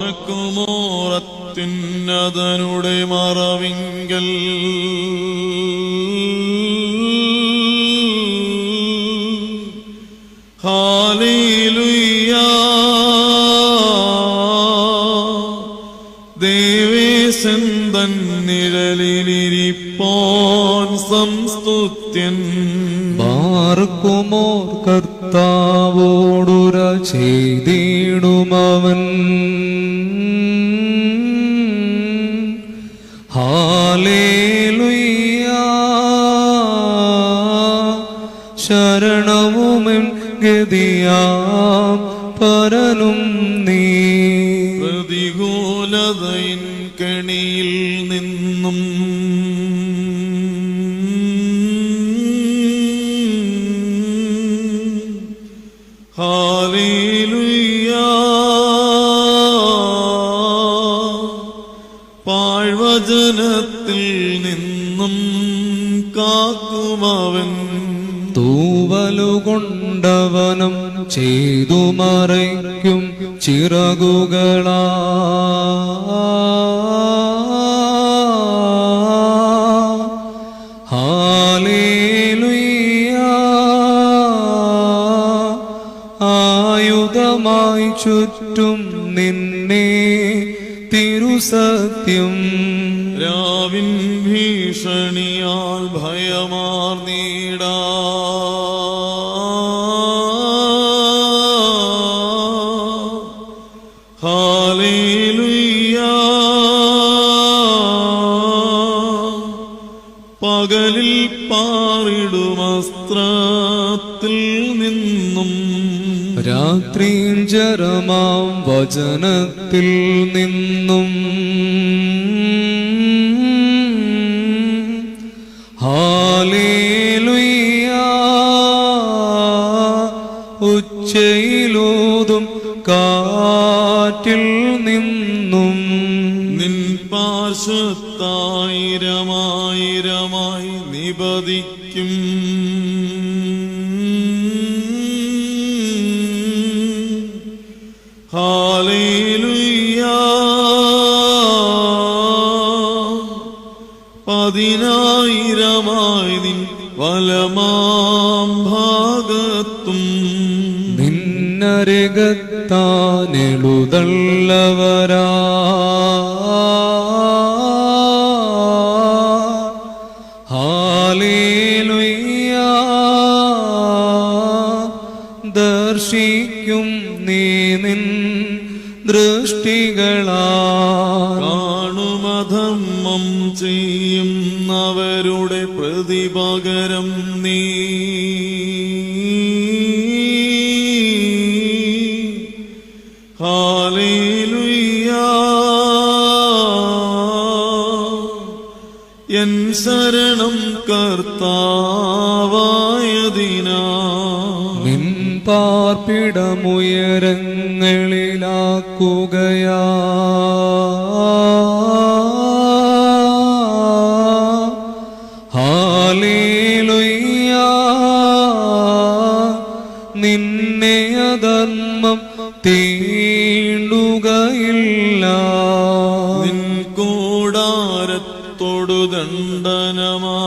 കുമോറത്തിനതനുടെ മറവിങ്കൽ. Hallelujah. ദേവേശന്തൻ തൻ നിഴലിലിരിപ്പോൻ സംസ്തുത്യൻ. മാർക്കുമോർ കർത്താവോടുര ചെയ്തിടുമവൻ. Hallelujah ശരണവുമെൻ ഗതിയാം. പരനും നീ തൂവലുകൊണ്ടവനം ചെയ്തു മറയ്ക്കും ചിറകുകളാ. ആയുധമായി ചുറ്റും നിന്നെ തിരുസത്യം. രാവിൻ ഭീഷണിയാൽ ഭയമാർന്നീടാ ഹാലേലുയ്യ. പകലിൽ പാറിടുമസ്ത്രത്തിൽ നിന്നും രാത്രിഞ്ചരമാം വചനത്തിൽ നിന്നും പാർശ്വത്തായിരമായിരമായി നിപതിക്കും. ഹാലേലുയ്യ. പതിനായിരമായി നിൻ വലമാം ഭാഗത്തും നിന്നരകത്താനെളുതള്ളവരാ ദർശിക്കും നീ നിൻ ദൃഷ്ടികളാ. കാണുമധമ്മം ചെയ്യുന്നവരുടെ പ്രതിപകരം നീ. പാർപ്പിടമുയരങ്ങളിലാക്കുകയാ ഹാലേലുയ്യ. നിന്നെ അധർമ്മം തീണ്ടുകയില്ല. നിൻ കൂടാരത്തോടു ദണ്ഡനമാർന്നീടാ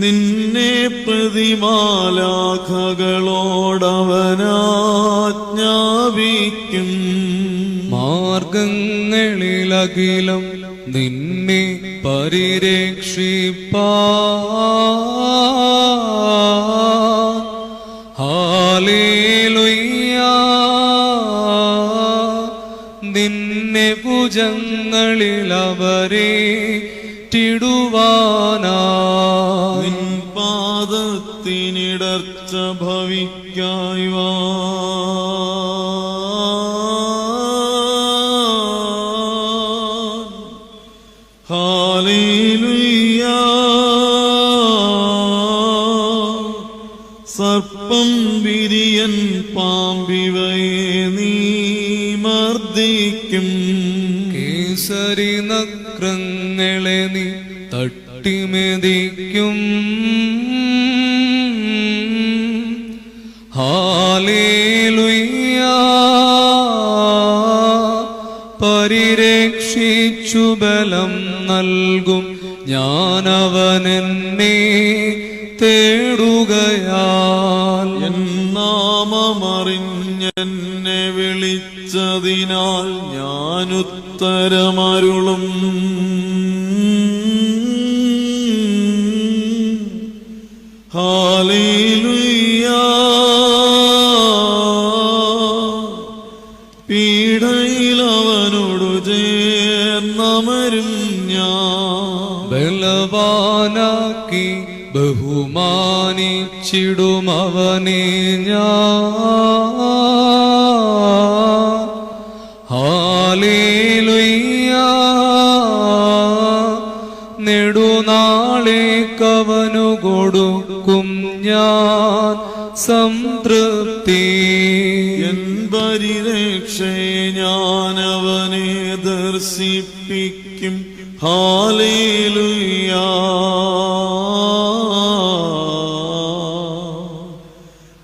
നിന്നെ പ്രതിമാലാഖകളോടവനാജ്ഞാപിക്കും. മാർഗങ്ങളിലകിലും നിന്നെ പരിരക്ഷിപ്പാ. നിന്നെ ഭുജങ്ങളിൽ അവരെ പാദത്തിനിടർച്ച ഭവിക്കായി സർപ്പം വിരിയൻ പാമ്പിവയെ നീ മർദ്ദിക്കും. കേസരി നക്രങ്ങളെ നീ തട്ടിമെതിക്കും. പരിരക്ഷിച്ചു ബലം നൽകും. ഞാനവനെന്നെ തേടുകയാൽ. നാമമറിഞ്ഞെന്നെ വിളിച്ചതിനാൽ ഞാനുത്തരമരുളും. ഹാലേലുയ്യ ഞാൻ ബലവാനാക്കി ബഹുമാനിച്ചിടുമവനെ ഞാൻ. ഹാലേലുയ്യ. നെടുനാളെ കവനു കൊടുക്കും ഞാൻ സംതൃപ്തി. ഞാൻ അവനെ ദർശിപ്പിക്കും. ഹാലേലുയാ.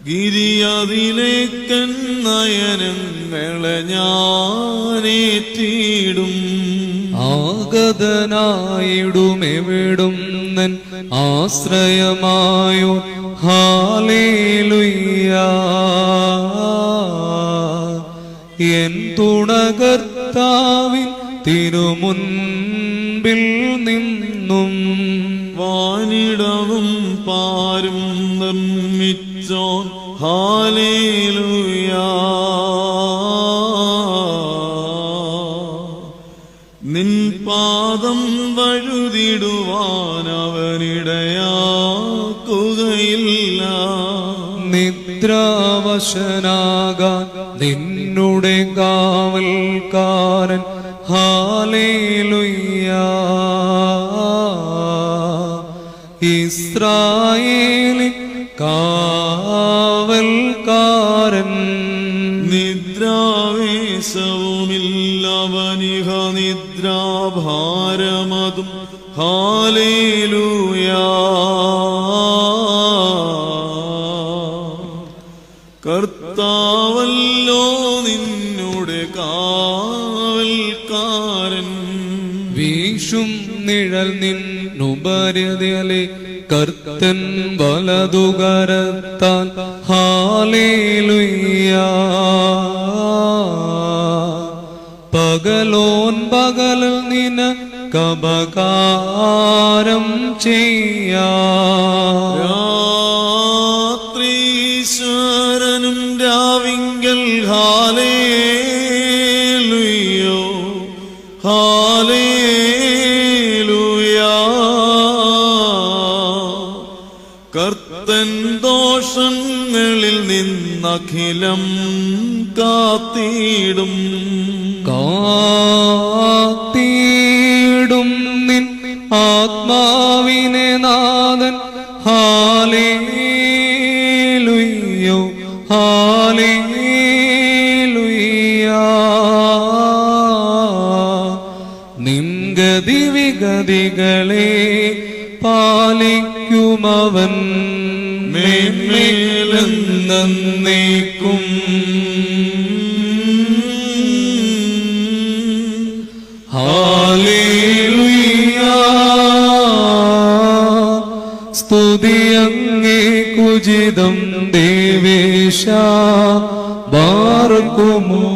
ഗിരിയതിലേക്കൻ നയനങ്ങളെ ഞാനേറ്റിടും. ആഗതനായിടുമെവിടും നൻ ആശ്രയമായോ. ഹാലേലുയ്യ എൻ തുണകർത്താവിൻ തിരുമുൻപിൽ നിന്നും വാനിടവും പാരും നിർമ്മിച്ചോ ഹാലേലുയാ. നിൻ പാദം വഴുതിടുവാനവനിടയാക്കുകയില്ല നിദ്രാവശനാകാൻ നിന്നുടെ കാവൽക്കാരൻ. ഹാലേലുയ്യ ഇസ്രായേലിൻ കാവൽക്കാരൻ. നിദ്രാവേശവുമില്ലവനിഹ നിദ്രാഭാരമതും. ഹാലേലൂയ. കർത്താവല്ലോ നിന്നുടെ കാവൽക്കാരൻ. വീശും നിഴൽ നിന്നുപര്യതലെ കർത്തൻ വലതുകരത്താൽ ഹാലേലുയ്യ. പകലോൻ പകലിൽ നിന കപകാരം ചെയ്യാ കർത്തൻ ദോഷങ്ങളിൽ നിന്നഖിലം കാത്തിടും. കാത്തിടും നിൻ ആത്മാവിനെ നാഥൻ. ഹാലേലുയ്യോ ഹാലേലുയ്യ. നിൻഗതി വിഗതികളെ പാലിക്കുമവൻ. സ്തുതി സ്തുതിയങ്ങേ കുജിതം ദേവേശ. ബാർക്കുമോ